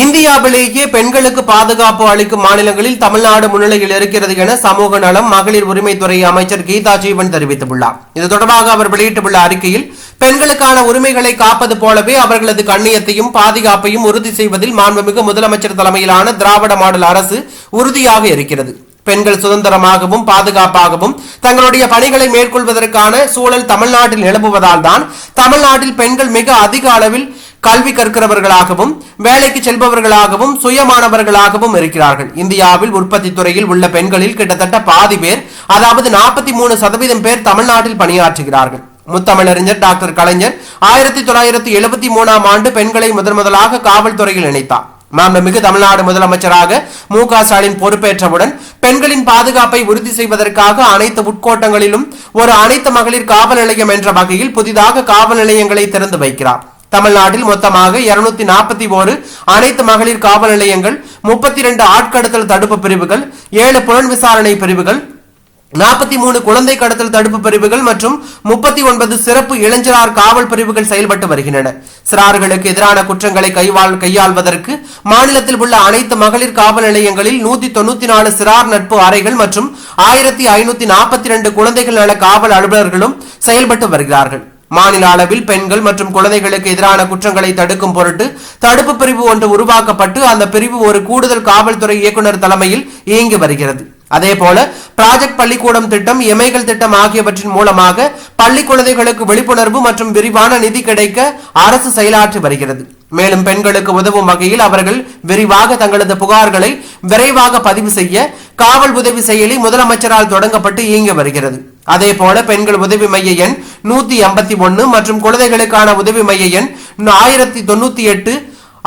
இந்தியாவிலேயே பெண்களுக்கு பாதுகாப்பு அளிக்கும் மாநிலங்களில் தமிழ்நாடு முன்னிலையில் இருக்கிறது என சமூக நலம் மகளிர் உரிமைத்துறை அமைச்சர் கீதா ஜீவன் தெரிவித்துள்ளார். இது தொடர்பாக அவர் வெளியிட்டுள்ள அறிக்கையில் பெண்களுக்கான உரிமைகளை காப்பது போலவே அவர்களது கண்ணியத்தையும் பாதுகாப்பையும் உறுதி செய்வதில் மாண்புமிகு முதலமைச்சர் தலைமையிலான திராவிட மாடல் அரசு உறுதியாக இருக்கிறது. பெண்கள் சுதந்திரமாகவும் பாதுகாப்பாகவும் தங்களுடைய பணிகளை மேற்கொள்வதற்கான சூழல் தமிழ்நாட்டில் நிலவுவதால் தான் தமிழ்நாட்டில் பெண்கள் மிக அதிக அளவில் கல்வி கற்கிறவர்களாகவும் வேலைக்கு செல்பவர்களாகவும் சுயமானவர்களாகவும் இருக்கிறார்கள். இந்தியாவில் உற்பத்தி துறையில் உள்ள பெண்களில் கிட்டத்தட்ட பாதி பேர் அதாவது நாற்பத்தி மூணு சதவீதம் பேர் தமிழ்நாட்டில் பணியாற்றுகிறார்கள். முத்தமிழறிஞர் டாக்டர் கலைஞர் ஆயிரத்தி தொள்ளாயிரத்தி எழுபத்தி மூணாம் ஆண்டு பெண்களை முதன் முதலாக காவல்துறையில் இணைத்தார். மாண்புமிகு தமிழ்நாடு முதலமைச்சராக மு க ஸ்டாலின் பொறுப்பேற்றவுடன் பெண்களின் பாதுகாப்பை உறுதி செய்வதற்காக அனைத்து உட்கோட்டங்களிலும் ஒரு அனைத்து மகளிர் காவல் நிலையம் என்ற வகையில் புதிதாக காவல் நிலையங்களை திறந்து வைக்கிறார். தமிழ்நாட்டில் மொத்தமாக இருநூத்தி நாற்பத்தி ஓரு அனைத்து மகளிர் காவல் நிலையங்கள் முப்பத்தி இரண்டு ஆட்கடத்தல் தடுப்பு பிரிவுகள் ஏழு புலன் விசாரணை பிரிவுகள் நாற்பத்தி மூணு குழந்தை கடத்தல் தடுப்பு பிரிவுகள் மற்றும் முப்பத்தி ஒன்பது சிறப்பு இளைஞரார் காவல் பிரிவுகள் செயல்பட்டு வருகின்றன. சிறார்களுக்கு எதிரான குற்றங்களை கைவாள் கையாள்வதற்கு மாநிலத்தில் உள்ள அனைத்து மகளிர் காவல் நிலையங்களில் நூத்தி தொண்ணூத்தி நாலு சிறார் நட்பு அறைகள் மற்றும் ஆயிரத்தி ஐநூத்தி நாற்பத்தி ரெண்டு குழந்தைகள் நல காவல் அலுவலர்களும் செயல்பட்டு வருகிறார்கள். மாநில அளவில் பெண்கள் மற்றும் குழந்தைகளுக்கு எதிரான குற்றங்களை தடுக்கும் பொருட்டு தடுப்பு பிரிவு ஒன்று உருவாக்கப்பட்டு அந்த பிரிவு ஒரு கூடுதல் காவல்துறை இயக்குனர் தலைமையில் இயங்கி வருகிறது. அதேபோல ப்ராஜெக்ட் பள்ளிக்கூடம் திட்டம் எமைகள் திட்டம் ஆகியவற்றின் மூலமாக பள்ளி குழந்தைகளுக்கு விழிப்புணர்வு மற்றும் விரிவான நிதி கிடைக்க அரசு செயலாற்றி வருகிறது. மேலும் பெண்களுக்கு உதவும் வகையில் அவர்கள் விரிவாக தங்களது புகார்களை விரைவாக பதிவு செய்ய காவல் உதவி செயலி முதலமைச்சரால் தொடங்கப்பட்டு இயங்கி வருகிறது. அதே போல பெண்கள் உதவி மைய எண் நூத்தி ஐம்பத்தி ஒன்னு மற்றும் குழந்தைகளுக்கான உதவி மைய எண் ஆயிரத்தி தொண்ணூத்தி எட்டு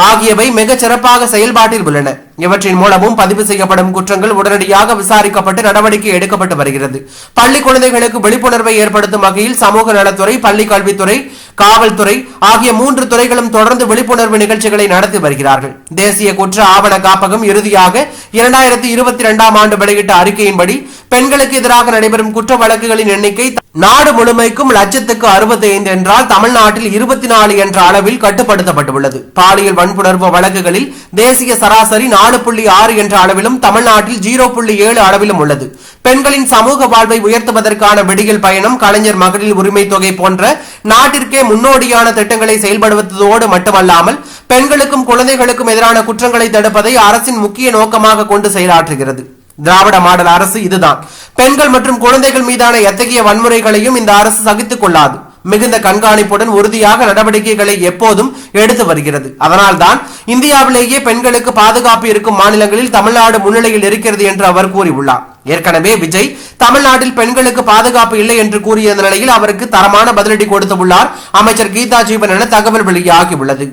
ஆகியவை மிகச் சிறப்பாக செயல்பாட்டில் உள்ளன. இவற்றின் மூலமும் பதிவு செய்யப்படும் குற்றங்கள் உடனடியாக விசாரிக்கப்பட்டு நடவடிக்கை எடுக்கப்பட்டு வருகிறது. பள்ளி குழந்தைகளுக்கு விழிப்புணர்வை ஏற்படுத்தும் வகையில் சமூக நலத்துறை பள்ளி கல்வித்துறை காவல்துறை ஆகிய மூன்று துறைகளும் தொடர்ந்து விழிப்புணர்வு நிகழ்ச்சிகளை நடத்தி வருகிறார்கள். தேசிய குற்ற ஆவண காப்பகம் இறுதியாக இரண்டாயிரத்தி இருபத்தி இரண்டாம் ஆண்டு வெளியிட்ட அறிக்கையின்படி பெண்களுக்கு எதிராக நடைபெறும் குற்ற வழக்குகளின் எண்ணிக்கை நாடு முழுமைக்கும் லட்சத்துக்கு அறுபத்தி ஐந்து என்றால் தமிழ்நாட்டில் இருபத்தி நாலு என்ற அளவில் கட்டுப்படுத்தப்பட்டுள்ளது. பாலியல் வன்புணர்வு வழக்குகளில் தேசிய சராசரி நாலு புள்ளி ஆறு என்ற அளவிலும் தமிழ்நாட்டில் ஜீரோ புள்ளி ஏழு அளவிலும் உள்ளது. பெண்களின் சமூக வாழ்வை உயர்த்துவதற்கான விடியல் பயணம் கலைஞர் மகளிர் உரிமை தொகை போன்ற நாட்டிற்கே முன்னோடியான திட்டங்களை செயல்படுத்துவதோடு மட்டுமல்லாமல் பெண்களுக்கும் குழந்தைகளுக்கும் எதிரான குற்றங்களை தடுப்பதை அரசின் முக்கிய நோக்கமாக கொண்டு செயலாற்றுகிறது. திராவிட மாடல் அரசு இதுதான். பெண்கள் மற்றும் குழந்தைகள் மீதான எத்தகைய வன்முறைகளையும் இந்த அரசு சகித்துக் கொள்ளாது. மிகுந்த கண்காணிப்புடன் உறுதியாக நடவடிக்கைகளை எப்போதும் எடுத்து வருகிறது. அதனால்தான் இந்தியாவிலேயே பெண்களுக்கு பாதுகாப்பு இருக்கும் மாநிலங்களில் தமிழ்நாடு முன்னிலையில் இருக்கிறது என்று அவர் கூறியுள்ளார். ஏற்கனவே விஜய் தமிழ்நாட்டில் பெண்களுக்கு பாதுகாப்பு இல்லை என்று கூறிய நிலையில் அவருக்கு தரமான பதிலடி கொடுத்துள்ளார் அமைச்சர் கீதா ஜீவன் என தகவல் வெளியாகியுள்ளது